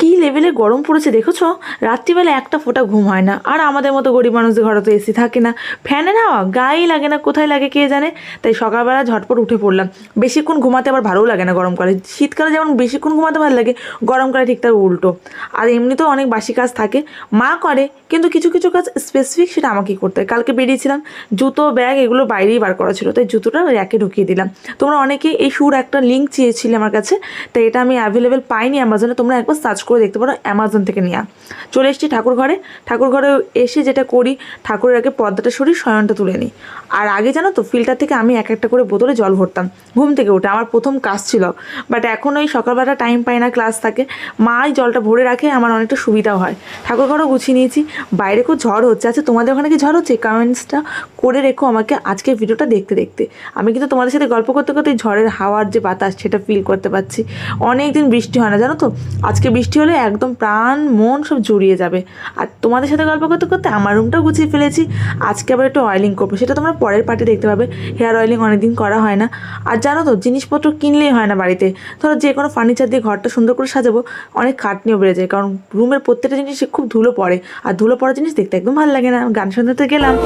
কি লেভেলে গরম পড়েছে, দেখেছ? রাত্রিবেলা একটা ফোঁটা ঘুম হয় না। আর আমাদের মতো গরিব মানুষদের ঘরে তো এসি থাকে না। ফ্যানের হাওয়া? গায়েই লাগে না, কোথায় লাগে কে জানে? তাই সকালবেলা ঝটপট উঠে পড়লাম। বেশিক্ষণ ঘুমাতে আবার ভালোও লাগে না গরমকালে। শীতকালে যেমন বেশিক্ষণ ঘুমাতে ভালো লাগে, গরমকালে ঠিক তার উল্টো। আর এমনিতেও অনেক বাসি কাজ থাকে। মা করে, কিন্তু কিছু কিছু কাজ স্পেসিফিক সেটা আমাকেই করতে হয়। কালকে বেরিয়েছিলাম, জুতো ব্যাগ এগুলো বাইরেই বার করা ছিল। তাই জুতোটা র্যাকে ঢুকিয়ে দিলাম। তোমরা অনেকেই এই শুর একটা লিঙ্ক চেয়েছিলে আমার কাছে। তাই এটা আমি অ্যাভেলেবেল পাইনি অ্যামাজনে তোমরা একবার সার্চ করে দেখতে পারো অ্যামাজন থেকে নিয়ে চলে এসেছি ঠাকুর ঘরে ঠাকুর ঘরে এসে যেটা করি, ঠাকুরের আগে পর্দাটা সরিয়ে শয়নটা তুলে নিই। আর আগে জানো তো ফিল্টার থেকে আমি এক একটা করে বোতলে জল ভরতাম। ঘুম থেকে উঠে, আমার প্রথম কাজ ছিল। বাট এখন ওই সকালবেলা টাইম পাই না ক্লাস থাকে। মাই জলটা ভরে রাখে, আমার অনেকটা সুবিধাও হয়। ঠাকুর ঘরও গুছিয়ে নিয়েছি। বাইরে খুব ঝড় হচ্ছে। আচ্ছা তোমাদের ওখানে কি ঝড় হচ্ছে? কমেন্টসটা করে রেখো আমাকে আজকের ভিডিওটা দেখতে দেখতে। আমি কিন্তু তোমাদের সাথে গল্প করতে করতে ঝড়ের হাওয়ার যে বাতাস, সেটা ফিল করতে পারছি। অনেক দিন বৃষ্টি হয় না, জানো তো? আজকে বৃষ্টি হলে একদম প্রাণ, মন সব জুড়িয়ে যাবে। আর তোমাদের সাথে গল্প করতে করতে আমার রুমটাও গুছিয়ে ফেলেছি। আজকে আবার একটু অয়েলিং করব, সেটা তোমরা পরের পার্টি দেখতে পাবে। হেয়ার অয়েলিং অনেকদিন করা হয় না। আর জানো তো, জিনিসপত্র কিনলেই হয় না বাড়িতে। ধরো যে কোনো ফার্নিচার দিয়ে ঘরটা সুন্দর করে সাজাবো, অনেক খাটনিও বেড়ে যায়। কারণ রুমের প্রত্যেকটা জিনিসে খুব ধুলো পড়ে। আর ধুলো পড়া জিনিস দেখতে একদম ভালো লাগে না। গান শুনতে তো গেলাম।